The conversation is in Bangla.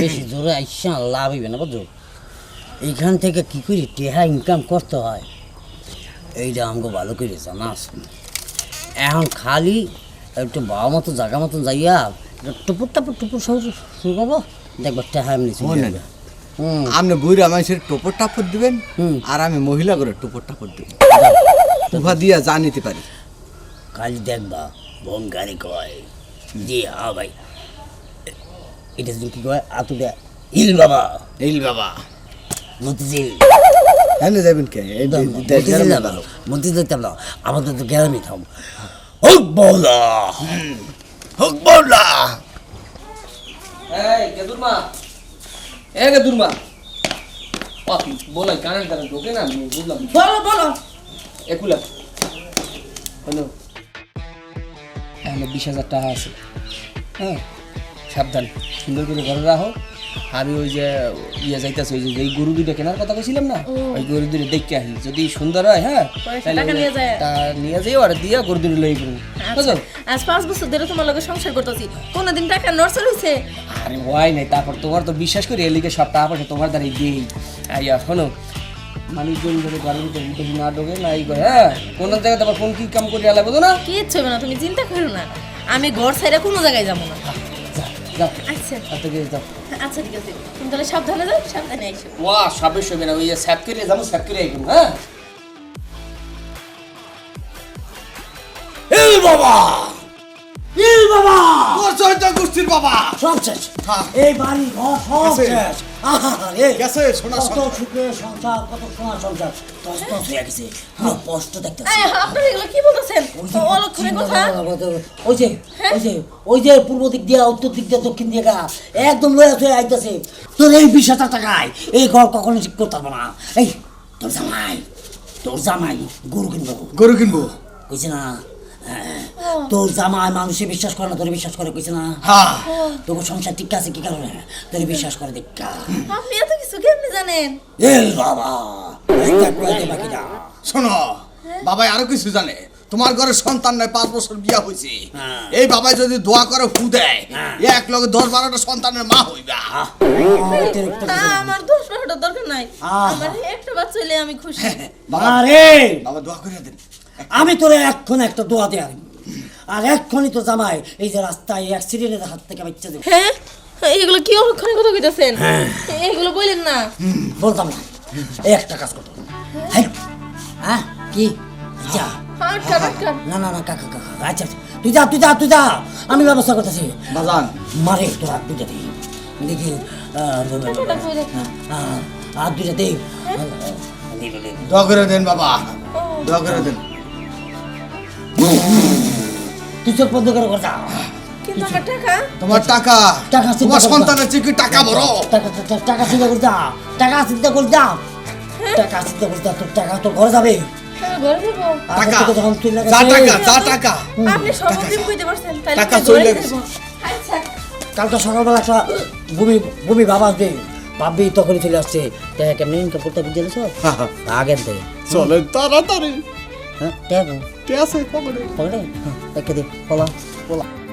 বেশি জোরে আইসা লাভ হইবে না বুঝছ? এইখান থেকে কি করি টেহা ইনকাম করতে হয়। এইটা আমাকে ভালো করে জানা এখন খালি একটু বাবা মতো জায়গা মতন যাইয়া টুপুর টাপুর টুপুর সহ শুরু করব দেখব টেহা এমনি আপনি বুড়া মানুষের টোপর টাপর দিবেন হুম। আর আমি মহিলা করে টোপর টাপর দেব। উভা দিয়া যা নিতে পারি। কালি দেখবা বঙ্গারি কয় জি হ্যাঁ ভাই এটা যদি কি কয়? আতুটা ইল বাবা। এই বাবা। মতিঝিল। হ্যাঁ যাবেন কে? মতিঝিল না ভালো। মতিঝিল না আমাদের তো গ্রামে থাম। হোক বৌলা। হোক বৌলা। এই গেদুর মা। এ গেদুর মা। পাপি বলাই কানে কানে ঢোকে না আমি বুঝলাম বলো বলো। একুলা। হ্যালো। এখানে বিশ হাজার টাকা আছে। হ্যাঁ। সাবধান। সুন্দর করে ঘরে রাখো। আমি ওই যে ইয়ে যাইতেছি ওই যে এই গরু দুইটা কেনার কথা কইছিলাম না ওই গরু দুইটা দেখতে আহি যদি সুন্দর হয় হ্যাঁ তাহলে। তা নিয়ে যাই আর দিয়া গরু দুটো লই করব বুঝছ? আজ পাঁচ বছর ধরে তোমার লগে সংসার করতেছি। কোনোদিন টাকা নড়চড় হয়েছে আরে ওয়াই নাই তারপর তোমার তো বিশ্বাস করি এলিকে সব টাকা পয়সা তোমার দ্বারাই দিই আইয়া শোনো মানুষজন যদি ঘরের ভিতরে ভিতরে না ঢোকে না এই করে হ্যাঁ কোন জায়গায় তোমার কোন কি কাম করে আলা বুঝো না? কিচ্ছু হবে না তুমি চিন্তা করো না। আমি ঘর ছাইরা কোনো জায়গায় যাব না। যাও। আচ্ছা। থেকে যাও আচ্ছা ঠিক আছে। তুমি তাহলে সাবধানে যাও সাবধানে আইসো ওয়া সবে সবে না। ওই স্যাপ করে যাব স্যাপ করে আইকুন হ্যাঁ? ইল বাবা! ইল বাবা! তোর গোষ্ঠীর বাবা। সব শেষ। এই বাড়ি ঘর সব শেষ। গেছে, সোনার কত সংসার। সংসার কত সোনার সংসার। তস তস হয়ে গেছে। পুরো কষ্ট দেখতেছি। এই, এগুলো কি বলতেছেন? ওই যে কথা? ওই যে ওই যে ওই যে পূর্ব দিক দিয়া উত্তর দিক দিয়া দক্ষিণ দিয়ে গা একদম লয়া হয়ে আইতেছে। তোর এই বিশ হাজার টাকায় এই ঘর কখনো ঠিক করতে পারব না। এই তোর জামাই তোর জামাই গরু কিনবো। গরু কিনবো? কইছে না হ্যাঁ, তোর জামাই মানুষে বিশ্বাস করে না তোর বিশ্বাস করে কইছে না। হ্যাঁ তোর সংসার ঠিক আছে কি কারণে? তোর বিশ্বাস করে দেখা। আপনি এত কিছু কেমনি জানেন? এই বাবা একটা কইতে বাকি না। শোনো বাবাই আরও কিছু জানে। তোমার ঘরে সন্তান নাই পাঁচ বছর বিয়া হয়েছে হ্যাঁ। এই বাবাই যদি দোয়া করে ফু দেয় হ্যাঁ। এক লগে দশ বারোটা সন্তানের মা হইবা। আমার দোষ বারোটার দরকার নাই। আমার একটা বাচ্চা হইলে আমি খুশি। আরে বাবা দোয়া করে দেন। আমি তোরে এক্ষণ একটা দোয়া দেয় আর এক্ষণই তো জামাই এই যে রাস্তায় অ্যাক্সিডেন্টের হাত থেকে বাচ্চা দেবে। হ্যাঁ? এগুলো কি অলক্ষণের কথা কইতাছেন? এগুলো বললেন না। বলতাম না। একটা কাজ করতো হ্যাঁ? হ্যাঁ কি? যা। না না না কাকা কাকা। আচ্ছা আচ্ছা। তুই যা তুই যা তুই যা। আমি ব্যবস্থা করতেছি। বাজান। মারে তোর হাত দুইটা দিই দেখি? হাত দুইটা দিই করে দেন বাবা। দোয়া করে দেন। তুই চোখ বন্ধ করে কিন্তু আমার টাকা? তোমার টাকা? টাকা তোমার সন্তানের চেয়ে টাকা টাকা টাকা- টাকা চিন্তা করে যা টাকা চিন্তা করে যা টাকা চিন্তা করে যা তোর টাকা তোর ঘরে যাবে। হ্যাঁ, ঘরে যাব। টাকা। যা টাকা যা টাকা। আপনি সর্বদিন কইতে পারছেন তাহলে টাকা আমি ঘরে চলে যাব। আচ্ছা। কালকে সকালবেলা একটা ভূমি ভূমি ভাবা আসবে। ভাববি তখনই চলে আসছে। টাকা কেমনি ইনকাম করতে বুঝে গেছো আগের দে। চলে তাড়াতাড়ি। হ্যাঁ টাকা কে আছে খবরে পকেটে হ্যাঁ রেখে দে পলা পলা